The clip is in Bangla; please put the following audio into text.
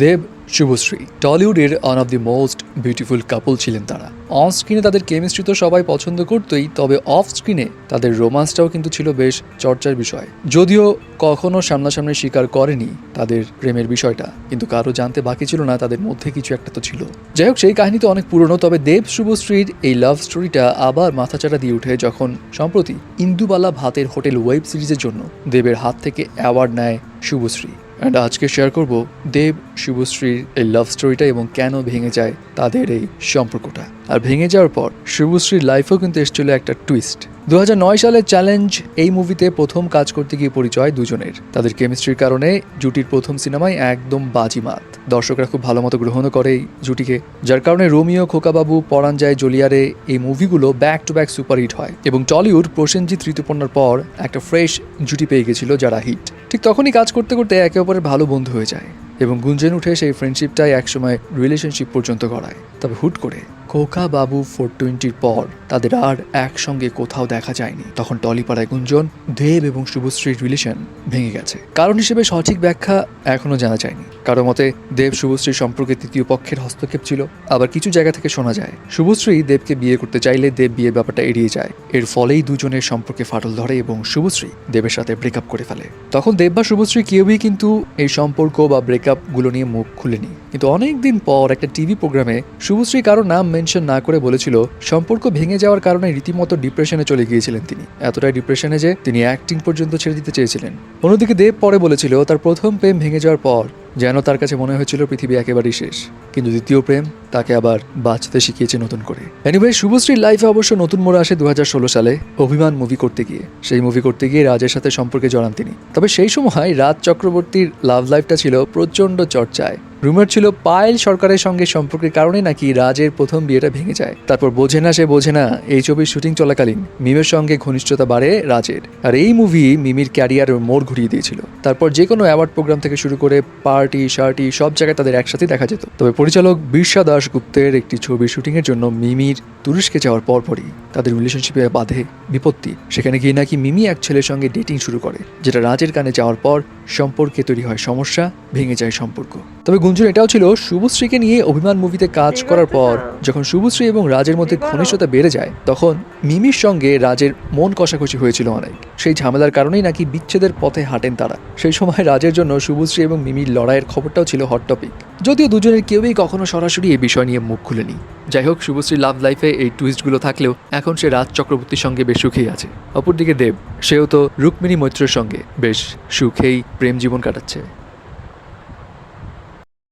Dev Subhashree. টলিউডের one of the most beautiful couple ছিলেন তারা। অন স্ক্রিনে তাদের কেমিস্ট্রি তো সবাই পছন্দ করতোই, তবে অফ স্ক্রিনে তাদের রোমান্সটাও কিন্তু ছিল বেশ চর্চার বিষয়। যদিও কখনো সামনাসামনি স্বীকার করেনি তাদের প্রেমের বিষয়টা, কিন্তু কারও জানতে বাকি ছিল না, তাদের মধ্যে কিছু একটা তো ছিল। যাই হোক, সেই কাহিনী তো অনেক পুরনো, তবে দেব শুভশ্রীর এই লাভ স্টোরিটা আবার মাথাচাড়া দিয়ে উঠে যখন সম্প্রতি ইন্দুবালা ভাতের হোটেল ওয়েব সিরিজের জন্য দেবের হাত থেকে অ্যাওয়ার্ড নেয় শুভশ্রী। অ্যান্ড আজকে শেয়ার করব দেব শুভশ্রীর এই লাভ স্টোরিটা এবং কেন ভেঙে যায় তাদের এই সম্পর্কটা। আর ভেঙে যাওয়ার পর শুভশ্রীর লাইফেও কিন্তু এসেছিল একটা টুইস্ট দু হাজার নয় সালের চ্যালেঞ্জ এই মুভিতে প্রথম কাজ করতে গিয়ে পরিচয় দুজনের। তাদের কেমিস্ট্রির কারণে জুটির প্রথম সিনেমায় একদম বাজিমাত। দর্শকরা খুব ভালো মতো গ্রহণও করে এই জুটিকে, যার কারণে রোমিও, খোকাবাবু যায় জলিয়ারে এই মুভিগুলো ব্যাক টু ব্যাক সুপারহিট হয় এবং টলিউড প্রসেনজিৎ ঋতুপর্ণার পর একটা ফ্রেশ জুটি পেয়ে গেছিল যারা হিট ঠিক তখনই কাজ করতে করতে একে অপরের ভালো বন্ধু হয়ে যায়। এবং গুঞ্জন উঠে সেই ফ্রেন্ডশিপটাই একসময় রিলেশনশিপ পর্যন্ত গড়ায়। তবে হুট করে খোকা বাবু ফোর টোয়েন্টির পর তাদের আর একসঙ্গে কোথাও দেখা যায়নি। তখন টলিপাড়ায় গুঞ্জন, দেব এবং শুভশ্রীর রিলেশন ভেঙে গেছে। কারণ হিসেবে সঠিক ব্যাখ্যা এখনও জানা যায়নি। কারও মতে, দেব শুভশ্রীর সম্পর্কে তৃতীয় পক্ষের হস্তক্ষেপ ছিল। আবার কিছু জায়গা থেকে শোনা যায়, শুভশ্রী দেবকে বিয়ে করতে চাইলে দেব বিয়ের ব্যাপারটা এড়িয়ে যায়। এর ফলেই দুজনের সম্পর্কে ফাটল ধরে এবং শুভশ্রী দেবের সাথে ব্রেকআপ করে ফেলে। তখন দেব বা শুভশ্রী কেউই কিন্তু এই সম্পর্ক বা ব্রেকআপগুলো নিয়ে মুখ খুলেনি। কিন্তু অনেক দিন পর একটা টিভি প্রোগ্রামে শুভশ্রী কারও নাম মেনশন না করে বলেছিল, সম্পর্ক ভেঙে যাওয়ার কারণে রীতিমতো ডিপ্রেশনে চলে গিয়েছিলেন তিনি। এতটাই ডিপ্রেশনে যে তিনি অ্যাক্টিং পর্যন্ত ছেড়ে দিতে চেয়েছিলেন। অন্যদিকে দেব পরে বলেছিল, তার প্রথম প্রেম ভেঙে যাওয়ার পর যেন তার কাছে মনে হয়েছিল পৃথিবী একেবারেই শেষ। কিন্তু দ্বিতীয় প্রেম তাকে আবার বাঁচতে শিখিয়েছে নতুন করে। এনিওয়ে শুভশ্রীর লাইফে অবশ্য নতুন মোড় আসে দু হাজার ষোলো সালে অভিমান মুভি করতে গিয়ে। সেই মুভি করতে গিয়ে রাজের সাথে সম্পর্কে জড়ান তিনি। তবে সেই সময় রাজ চক্রবর্তীর লাভ লাইফটা ছিল প্রচণ্ড চর্চায়। রুমার ছিল পায়েল সরকারের সঙ্গে সম্পর্কের কারণে নাকি রাজের প্রথম বিয়েটা ভেঙে যায়। তারপর বোঝে না সে বোঝে না, এই ছবির শুটিং চলাকালীন মিমের সঙ্গে ঘনিষ্ঠতা বাড়ে রাজের। আর এই মুভি মিমির ক্যারিয়ারের মোড় ঘুরিয়ে দিয়েছিল। তারপর যে কোনো অ্যাওয়ার্ড প্রোগ্রাম থেকে শুরু করে পার্টি শার্টি সব জায়গায় তাদের একসাথে দেখা যেত। তবে পরিচালক বিরসা দাশগুপ্তের একটি ছবির শুটিংয়ের জন্য মিমির তুরস্কে যাওয়ার পরপরই তাদের রিলেশনশিপে বাধে বিপত্তি। সেখানে গিয়ে নাকি মিমি এক ছেলের সঙ্গে ডেটিং শুরু করে, যেটা রাজের কানে যাওয়ার পর সম্পর্কে তৈরি হয় সমস্যা ভেঙে যায় সম্পর্ক। তবে গুঞ্জন এটাও ছিল শুভশ্রীকে নিয়ে অভিমান মুভিতে কাজ করার পর যখন শুভশ্রী এবং রাজের মধ্যে ঘনিষ্ঠতা বেড়ে যায় তখন মিমির সঙ্গে রাজের মন কষাকষি হয়েছিল অনেক। সেই ঝামেলার কারণেই নাকি বিচ্ছেদের পথে হাঁটেন তারা। সেই সময় রাজের জন্য শুভশ্রী এবং মিমির লড়াইয়ের খবরটাও ছিল হট টপিক যদিও দুজনের কেউই কখনো সরাসরি এই বিষয় নিয়ে মুখ খুলেনি। যাই হোক শুভশ্রী লাভ লাইফে এই টুইস্টগুলো থাকলেও এখন সে রাজ চক্রবর্তীর সঙ্গে বেশ সুখেই আছে। অপরদিকে দেব সেও তো রুক্মিণী মৈত্রের সঙ্গে বেশ সুখেই প্রেম জীবন কাটাচ্ছে।